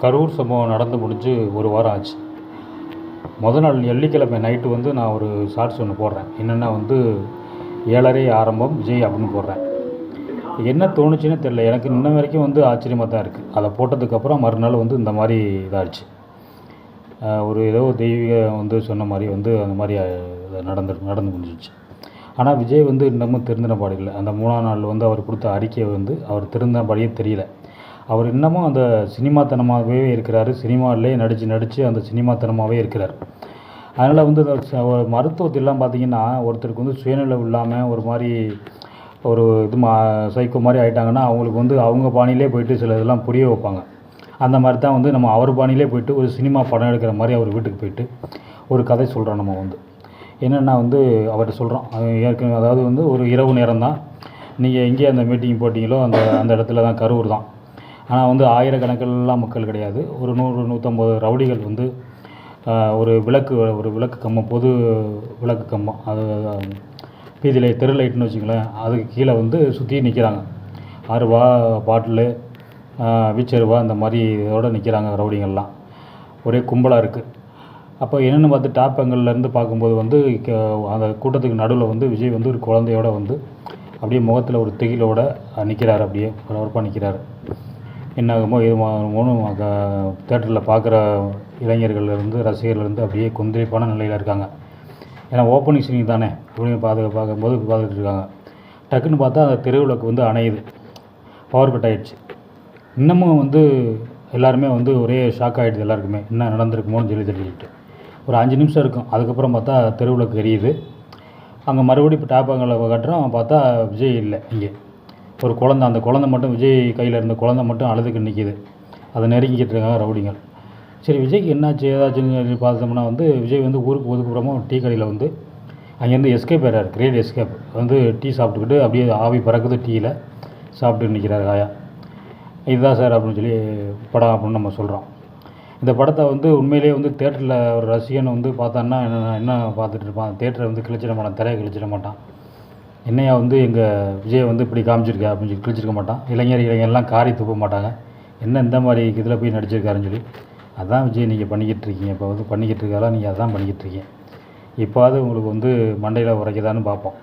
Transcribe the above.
கரூர் சம்பவம் நடந்து முடிஞ்சு ஒரு வாரம் ஆச்சு. முத நாள் வெள்ளிக்கிழமை நைட்டு வந்து நான் ஒரு ஷார்ட்ஸ் ஒன்று போடுறேன். என்னென்னா வந்து ஏழரை ஆரம்பம் விஜய் அப்படின்னு போடுறேன். என்ன தோணுச்சுன்னு தெரில எனக்கு இன்ன வரைக்கும் வந்து ஆச்சரியமாக தான் இருக்குது அதை போட்டதுக்கப்புறம் மறுநாள் வந்து இந்த மாதிரி இதாகிடுச்சு ஒரு ஏதோ தெய்வீக வந்து சொன்ன மாதிரி வந்து அந்த மாதிரி நடந்து நடந்து முடிஞ்சிச்சு ஆனால் விஜய் வந்து இன்னமும் திருந்தின பாடு இல்லை. அந்த மூணாம் நாள் வந்து அவர் கொடுத்த அறிக்கையை வந்து அவர் திருந்தின பாடியே தெரியல. அவர் இன்னமும் அந்த சினிமாத்தனமாகவே இருக்கிறார். சினிமாவிலே நடித்து நடித்து அந்த சினிமாத்தனமாகவே இருக்கிறார். அதனால் வந்து ச- மருத்துவத்திலாம் பார்த்தீங்கன்னா ஒருத்தருக்கு வந்து சுயநிலை இல்லாமல் ஒரு மாதிரி ஒரு இது மா சைக்கோ மாதிரி ஆகிட்டாங்கன்னா அவங்களுக்கு வந்து அவங்க பாணியிலே போயிட்டு சில இதெல்லாம் புரிய வைப்பாங்க. அந்த மாதிரி தான் வந்து நம்ம அவர் பாணியிலே போயிட்டு ஒரு சினிமா படம் எடுக்கிற மாதிரி அவர் வீட்டுக்கு போயிட்டு ஒரு கதை சொல்கிறோம் நம்ம வந்து. என்னென்னா வந்து அவர்கிட்ட சொல்கிறோம் ஏற்கனவே அதாவது வந்து ஒரு இரவு நேரம் தான் நீங்கள் எங்கேயே அந்த மீட்டிங் போட்டிங்களோ அந்த அந்த இடத்துல தான் கரூர் தான். ஆனால் வந்து ஆயிரக்கணக்கிலலாம் மக்கள் கிடையாது. ஒரு நூறு நூற்றம்பது ரவுடிகள் வந்து ஒரு விளக்கு ஒரு விளக்கு கம்பம் பொது விளக்கு கம்பம். அது வீதி லைட் தெரு லைட்னு வச்சுங்களேன் அதுக்கு கீழே வந்து சுற்றி நிற்கிறாங்க அருவா பாட்டிலு வீச்சருவா இந்த மாதிரி இதோட நிற்கிறாங்க ரவுடிங்கள்லாம் ஒரே கும்பலாக இருக்குது அப்போ என்னென்னு பார்த்து டாப் இருந்து பார்க்கும்போது வந்து க- அந்த கூட்டத்துக்கு நடுவில் வந்து விஜய் வந்து ஒரு குழந்தையோட வந்து அப்படியே முகத்தில் ஒரு திகிலோட நிற்கிறார் அப்படியே ஒரு நிற்கிறாரு என்ன ஆகுமோ தேட்டரில் பார்க்குற இளைஞர்கள்லேருந்து ரசிகர்லேருந்து அப்படியே கொந்தளிப்பான நிலையில் இருக்காங்க. ஏன்னா ஓப்பனிங் சீனிங் தானே. அப்படின்னு பார்த்து பார்க்கும்போது பார்த்துட்டு இருக்காங்க டக்குன்னு பார்த்தா அந்த தெருவிளக்கு வந்து அணையுது. பவர் கட் ஆகிடுச்சு இன்னமும் வந்து எல்லாருமே வந்து ஒரே ஷாக் ஆகிடுது எல்லாருக்குமே. என்ன நடந்திருக்குமோன்னு சொல்லி தெரிஞ்சுக்கிட்டு. ஒரு அஞ்சு நிமிஷம் இருக்கும். அதுக்கப்புறம் பார்த்தா தெருவிளக்கு எரியுது. அங்கே மறுபடியும் இப்போ டாப்பாங்களை கட்டுறோம். பார்த்தா விஜய் இல்லை இங்கே. ஒரு குழந்த அந்த குழந்தை மட்டும் விஜய் கையில் இருந்த குழந்தை மட்டும் அழுதுக்கு நிற்கிது அதை நெருங்கிக்கிட்டு இருக்காங்க ரவுடிங்கள் சரி விஜய்க்கு என்னாச்சு ஏதாச்சுன்னு சொல்லி பார்த்தோம்னா வந்து விஜய் வந்து ஊருக்கு ஒதுக்குப்புறமா டீ கடையில் வந்து அங்கேருந்து எஸ்கேப் ஆகிறார் கிரேட் எஸ்கேப் வந்து டீ சாப்பிட்டுக்கிட்டு அப்படியே ஆவி பறக்குது டீயில். சாப்பிட்டு நிற்கிறார் காயா இதுதான் சார் அப்படின்னு சொல்லி படம் அப்படின்னு நம்ம சொல்கிறோம் இந்த படத்தை வந்து உண்மையிலேயே வந்து தேட்டரில் ஒரு ரசிகன் வந்து பார்த்தான்னா என்ன என்ன பார்த்துட்டு இருப்பான்? தேட்டரை வந்து கிழிச்சிட மாட்டான் திரையை கிழிச்சிட மாட்டான். என்னையா வந்து எங்கள் விஜய் வந்து இப்படி காமிச்சிருக்க அப்படின்னு சொல்லி கிழிச்சிருக்க மாட்டான். இளைஞர் இளைஞர்லாம் காரி துப்ப மாட்டாங்க. என்ன இந்த மாதிரி இதில் போய் நடிச்சிருக்காருன்னு சொல்லி. அதான் விஜய் நீங்கள் பண்ணிக்கிட்டு இருக்கீங்க. இப்போ வந்து பண்ணிக்கிட்டு இருக்காரா? நீங்கள் அதான் பண்ணிக்கிட்டு இருக்கீங்க. இப்போவாது உங்களுக்கு வந்து மண்டையில் உரைக்குதான்னு பார்ப்போம்.